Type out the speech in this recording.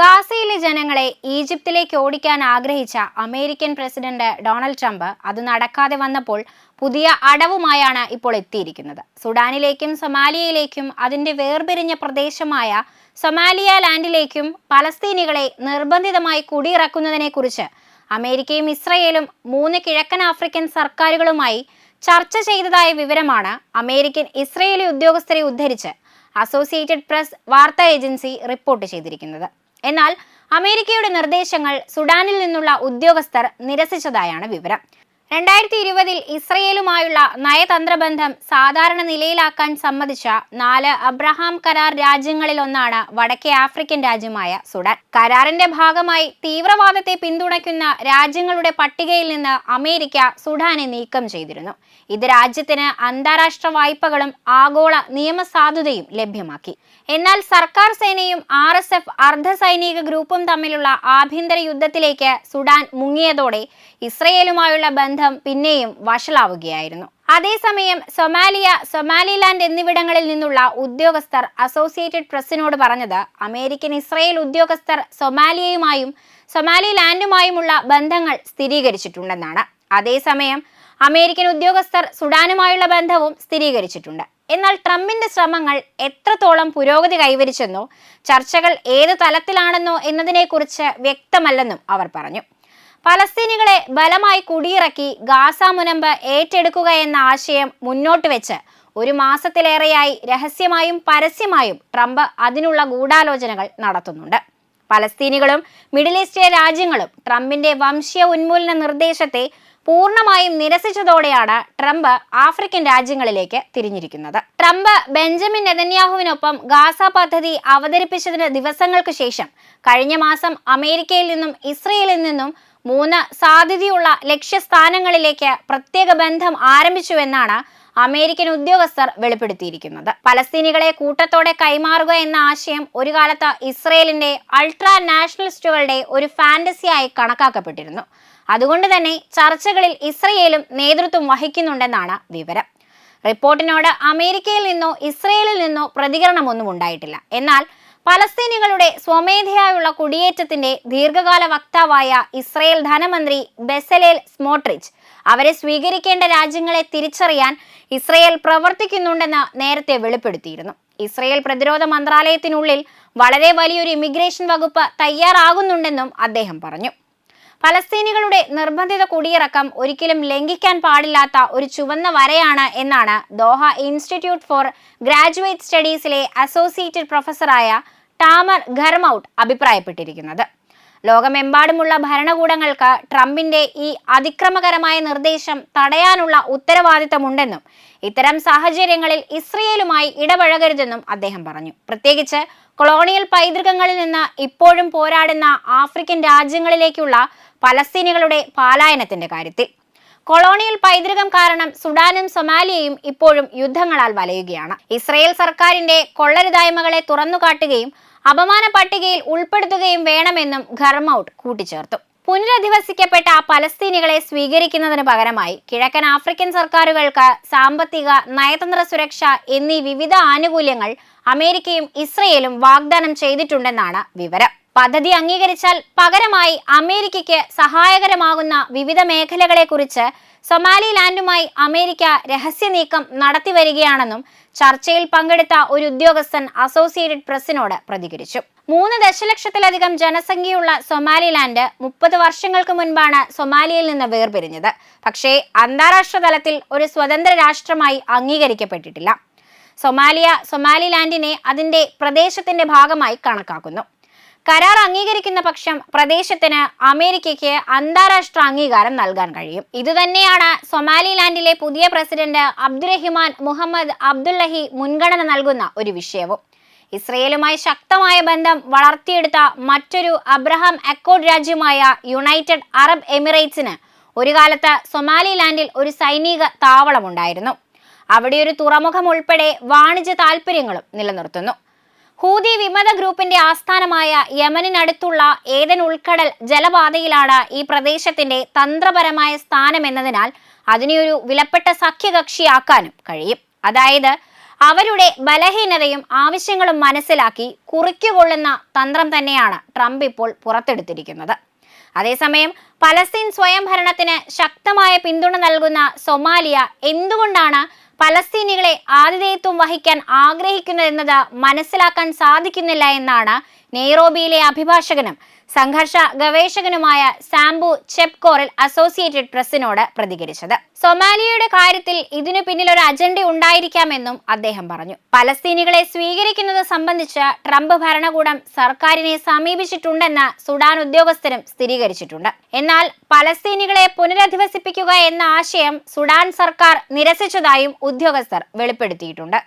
ഗാസയിലെ ജനങ്ങളെ ഈജിപ്തിലേക്ക് ഓടിക്കാൻ ആഗ്രഹിച്ച അമേരിക്കൻ പ്രസിഡന്റ് ഡൊണാൾഡ് ട്രംപ് അത് നടക്കാതെ വന്നപ്പോൾ പുതിയ അടവുമായാണ് ഇപ്പോൾ എത്തിയിരിക്കുന്നത്. സുഡാനിലേക്കും സൊമാലിയയിലേക്കും അതിന്റെ വേർപിരിഞ്ഞ പ്രദേശമായ സൊമാലിയ ലാൻഡിലേക്കും പലസ്തീനികളെ നിർബന്ധിതമായി കുടിയിറക്കുന്നതിനെക്കുറിച്ച് അമേരിക്കയും ഇസ്രയേലും മൂന്ന് കിഴക്കൻ ആഫ്രിക്കൻ സർക്കാരുകളുമായി ചർച്ച ചെയ്തതായ വിവരമാണ് അമേരിക്കൻ ഇസ്രയേലി ഉദ്യോഗസ്ഥരെ ഉദ്ധരിച്ച് അസോസിയേറ്റഡ് പ്രസ് വാർത്താ ഏജൻസി റിപ്പോർട്ട് ചെയ്തിരിക്കുന്നത്. എന്നാൽ അമേരിക്കയുടെ നിർദ്ദേശങ്ങൾ സുഡാനിൽ നിന്നുള്ള ഉദ്യോഗസ്ഥർ നിരസിച്ചതായാണ് വിവരം. രണ്ടായിരത്തി ഇരുപതിൽ ഇസ്രയേലുമായുള്ള നയതന്ത്ര ബന്ധം സാധാരണ നിലയിലാക്കാൻ സമ്മതിച്ച നാല് അബ്രഹാം കരാർ രാജ്യങ്ങളിൽ ഒന്നാണ് വടക്കേ ആഫ്രിക്കൻ രാജ്യമായ സുഡാൻ. കരാറിന്റെ ഭാഗമായി തീവ്രവാദത്തെ പിന്തുണയ്ക്കുന്ന രാജ്യങ്ങളുടെ പട്ടികയിൽ നിന്ന് അമേരിക്ക സുഡാനെ നീക്കം ചെയ്തിരുന്നു. ഇത് രാജ്യത്തിന് അന്താരാഷ്ട്ര വായ്പകളും ആഗോള നിയമസാധുതയും ലഭ്യമാക്കി. എന്നാൽ സർക്കാർ സേനയും ആർ എസ് എഫ് അർദ്ധ സൈനിക ഗ്രൂപ്പും തമ്മിലുള്ള ആഭ്യന്തര യുദ്ധത്തിലേക്ക് സുഡാൻ മുങ്ങിയതോടെ ഇസ്രയേലുമായുള്ള ബന്ധം പിന്നെയും വഷളാവുകയായിരുന്നു. അതേസമയം സൊമാലിയ സൊമാലിലാൻഡ് എന്നിവിടങ്ങളിൽ നിന്നുള്ള ഉദ്യോഗസ്ഥർ അസോസിയേറ്റഡ് പ്രസിനോട് പറഞ്ഞത് അമേരിക്കൻ ഇസ്രയേൽ ഉദ്യോഗസ്ഥർ സൊമാലിയയുമായും സൊമാലിലാൻഡുമായുമുള്ള ബന്ധങ്ങൾ സ്ഥിരീകരിച്ചിട്ടുണ്ടെന്നാണ്. അതേസമയം അമേരിക്കൻ ഉദ്യോഗസ്ഥർ സുഡാനുമായുള്ള ബന്ധവും സ്ഥിരീകരിച്ചിട്ടുണ്ട്. എന്നാൽ ട്രംപിന്റെ ശ്രമങ്ങൾ എത്രത്തോളം പുരോഗതി കൈവരിച്ചെന്നോ ചർച്ചകൾ ഏത് തലത്തിലാണെന്നോ എന്നതിനെക്കുറിച്ച് വ്യക്തമല്ലെന്നും അവർ പറഞ്ഞു. പലസ്തീനികളെ ബലമായി കുടിയിറക്കി ഗാസ മുനമ്പ് ഏറ്റെടുക്കുക എന്ന ആശയം മുന്നോട്ട് വെച്ച് ഒരു മാസത്തിലേറെയായി രഹസ്യമായും പരസ്യമായും ട്രംപ് അതിനുള്ള ഗൂഢാലോചനകൾ നടത്തുന്നുണ്ട്. പലസ്തീനികളും മിഡിൽ ഈസ്റ്റ് രാജ്യങ്ങളും ട്രംപിന്റെ വംശീയ ഉന്മൂലന നിർദ്ദേശത്തെ പൂർണമായും നിരസിച്ചതോടെയാണ് ട്രംപ് ആഫ്രിക്കൻ രാജ്യങ്ങളിലേക്ക് തിരിഞ്ഞിരിക്കുന്നത്. ട്രംപ് ബെഞ്ചമിൻ നെതന്യാഹുവിനൊപ്പം ഗാസ പദ്ധതി അവതരിപ്പിച്ചതിന് ദിവസങ്ങൾക്ക് ശേഷം കഴിഞ്ഞ മാസം അമേരിക്കയിൽ നിന്നും ഇസ്രയേലിൽ നിന്നും മൂന്ന് സാധ്യതയുള്ള ലക്ഷ്യസ്ഥാനങ്ങളിലേക്ക് പ്രത്യേക ബന്ധം ആരംഭിച്ചുവെന്നാണ് അമേരിക്കൻ ഉദ്യോഗസ്ഥർ വെളിപ്പെടുത്തിയിരിക്കുന്നത്. പലസ്തീനികളെ കൂട്ടത്തോടെ കൈമാറുക എന്ന ആശയം ഒരു കാലത്ത് ഇസ്രയേലിന്റെ അൾട്രാ നാഷണലിസ്റ്റുകളുടെ ഒരു ഫാന്റസിയായി കണക്കാക്കപ്പെട്ടിരുന്നു. അതുകൊണ്ട് തന്നെ ചർച്ചകളിൽ ഇസ്രയേലും നേതൃത്വം വഹിക്കുന്നുണ്ടെന്നാണ് വിവരം. റിപ്പോർട്ടിനോട് അമേരിക്കയിൽ നിന്നോ ഇസ്രയേലിൽ നിന്നോ പ്രതികരണമൊന്നും ഉണ്ടായിട്ടില്ല. എന്നാൽ പലസ്തീനികളുടെ സ്വമേധയായുള്ള കുടിയേറ്റത്തിന്റെ ദീർഘകാല വക്താവായ ഇസ്രയേൽ ധനമന്ത്രി ബെസലേൽ സ്മോട്രിച്ച് അവരെ സ്വീകരിക്കേണ്ട രാജ്യങ്ങളെ തിരിച്ചറിയാൻ ഇസ്രയേൽ പ്രവർത്തിക്കുന്നുണ്ടെന്ന് നേരത്തെ വെളിപ്പെടുത്തിയിരുന്നു. ഇസ്രയേൽ പ്രതിരോധ മന്ത്രാലയത്തിനുള്ളിൽ വളരെ വലിയൊരു ഇമിഗ്രേഷൻ വകുപ്പ് തയ്യാറാകുന്നുണ്ടെന്നും അദ്ദേഹം പറഞ്ഞു. പലസ്തീനികളുടെ നിർബന്ധിത കുടിയിറക്കം ഒരിക്കലും ലംഘിക്കാൻ പാടില്ലാത്ത ഒരു ചുവന്ന വരയാണ് എന്നാണ് ദോഹ ഇൻസ്റ്റിറ്റ്യൂട്ട് ഫോർ ഗ്രാജുവേറ്റ് സ്റ്റഡീസിലെ അസോസിയേറ്റഡ് പ്രൊഫസറായ ടാമർ ഖർമൌട്ട് അഭിപ്രായപ്പെട്ടിരിക്കുന്നത്. ലോകമെമ്പാടുമുള്ള ഭരണകൂടങ്ങൾക്ക് ട്രംപിന്റെ ഈ അതിക്രമകരമായ നിർദ്ദേശം തടയാനുള്ള ഉത്തരവാദിത്തമുണ്ടെന്നും ഇത്തരം സാഹചര്യങ്ങളിൽ ഇസ്രയേലുമായി ഇടപഴകരുതെന്നും അദ്ദേഹം പറഞ്ഞു. പ്രത്യേകിച്ച് കൊളോണിയൽ പൈതൃകങ്ങളിൽ നിന്ന് ഇപ്പോഴും പോരാടുന്ന ആഫ്രിക്കൻ രാജ്യങ്ങളിലേക്കുള്ള പലസ്തീനികളുടെ പാലായനത്തിന്റെ കാര്യത്തിൽ. കൊളോണിയൽ പൈതൃകം കാരണം സുഡാനും സൊമാലിയയും ഇപ്പോഴും യുദ്ധങ്ങളാൽ വലയുകയാണ്. ഇസ്രയേൽ സർക്കാരിന്റെ കൊള്ളരുതായ്മകളെ തുറന്നുകാട്ടുകയും അപമാന പട്ടികയിൽ ഉൾപ്പെടുത്തുകയും വേണമെന്നും ഖർമൌട്ട് കൂട്ടിച്ചേർത്തു. പുനരധിവസിക്കപ്പെട്ട പലസ്തീനികളെ സ്വീകരിക്കുന്നതിന് പകരമായി കിഴക്കൻ ആഫ്രിക്കൻ സർക്കാരുകൾക്ക് സാമ്പത്തിക നയതന്ത്ര സുരക്ഷ എന്നീ വിവിധ ആനുകൂല്യങ്ങൾ അമേരിക്കയും ഇസ്രയേലും വാഗ്ദാനം ചെയ്തിട്ടുണ്ടെന്നാണ് വിവരം. പദ്ധതി അംഗീകരിച്ചാൽ പകരമായി അമേരിക്കയ്ക്ക് സഹായകരമാകുന്ന വിവിധ മേഖലകളെക്കുറിച്ച് സൊമാലിലാൻഡുമായി അമേരിക്ക രഹസ്യ നീക്കം നടത്തി വരികയാണെന്നും ചർച്ചയിൽ പങ്കെടുത്ത ഒരു ഉദ്യോഗസ്ഥൻ അസോസിയേറ്റഡ് പ്രസിനോട് പ്രതികരിച്ചു. മൂന്ന് ദശലക്ഷത്തിലധികം ജനസംഖ്യയുള്ള സൊമാലിലാൻഡ് മുപ്പത് വർഷങ്ങൾക്ക് മുൻപാണ് സൊമാലിയയിൽ നിന്ന് വേർപിരിഞ്ഞത്. പക്ഷേ അന്താരാഷ്ട്ര തലത്തിൽ ഒരു സ്വതന്ത്ര രാഷ്ട്രമായി അംഗീകരിക്കപ്പെട്ടിട്ടില്ല. സൊമാലിയ സൊമാലിലാൻഡിനെ അതിന്റെ പ്രദേശത്തിന്റെ ഭാഗമായി കണക്കാക്കുന്നു. കരാർ അംഗീകരിക്കുന്ന പക്ഷം പ്രദേശത്തിന് അമേരിക്കയ്ക്ക് അന്താരാഷ്ട്ര അംഗീകാരം നൽകാൻ കഴിയും. ഇതുതന്നെയാണ് സൊമാലിലാൻഡിലെ പുതിയ പ്രസിഡന്റ് അബ്ദുറഹിമാൻ മുഹമ്മദ് അബ്ദുല്ലഹി മുൻഗണന നൽകുന്ന ഒരു വിഷയവും. ഇസ്രയേലുമായി ശക്തമായ ബന്ധം വളർത്തിയെടുത്ത മറ്റൊരു അബ്രഹാം അക്കോർഡ് രാജ്യമായ യുണൈറ്റഡ് അറബ് എമിറേറ്റ്സിന് ഒരു കാലത്ത് സൊമാലിലാൻഡിൽ ഒരു സൈനിക താവളമുണ്ടായിരുന്നു. അവിടെ ഒരു തുറമുഖം ഉൾപ്പെടെ വാണിജ്യ താൽപ്പര്യങ്ങളും നിലനിർത്തുന്നു. ഹൂതി വിമത ഗ്രൂപ്പിന്റെ ആസ്ഥാനമായ യമനിനടുത്തുള്ള ഏതൻ ഉൾക്കടൽ ജലപാതയിലാണ് ഈ പ്രദേശത്തിന്റെ തന്ത്രപരമായ സ്ഥാനം എന്നതിനാൽ അതിനെയൊരു വിലപ്പെട്ട സഖ്യകക്ഷിയാക്കാനും കഴിയും. അതായത് അവരുടെ ബലഹീനതയും ആവശ്യങ്ങളും മനസ്സിലാക്കി കുറിക്കുകൊള്ളുന്ന തന്ത്രം തന്നെയാണ് ട്രംപ് ഇപ്പോൾ പുറത്തെടുത്തിരിക്കുന്നത്. അതേസമയം പലസ്തീൻ സ്വയംഭരണത്തിന് ശക്തമായ പിന്തുണ നൽകുന്ന സൊമാലിയ എന്തുകൊണ്ടാണ് പലസ്തീനികളെ ആതിഥേയത്വം വഹിക്കാൻ ആഗ്രഹിക്കുന്നതെന്നത് മനസ്സിലാക്കാൻ സാധിക്കുന്നില്ല എന്നാണ് നെയ്റോബിയിലെ അഭിഭാഷകനും സംഘർഷ ഗവേഷകനുമായ സാംബു ചെപ്കോറിൽ അസോസിയേറ്റഡ് പ്രസിനോട് പ്രതികരിച്ചത്. സൊമാലിയയുടെ കാര്യത്തിൽ ഇതിനു പിന്നിൽ ഒരു അജണ്ട ഉണ്ടായിരിക്കാമെന്നും അദ്ദേഹം പറഞ്ഞു. പലസ്തീനികളെ സ്വീകരിക്കുന്നത് സംബന്ധിച്ച് ട്രംപ് ഭരണകൂടം സർക്കാരിനെ സമീപിച്ചിട്ടുണ്ടെന്ന് സുഡാൻ ഉദ്യോഗസ്ഥരും സ്ഥിരീകരിച്ചിട്ടുണ്ട്. എന്നാൽ പലസ്തീനികളെ പുനരധിവസിപ്പിക്കുക എന്ന ആശയം സുഡാൻ സർക്കാർ നിരസിച്ചതായും ഉദ്യോഗസ്ഥർ വെളിപ്പെടുത്തിയിട്ടുണ്ട്.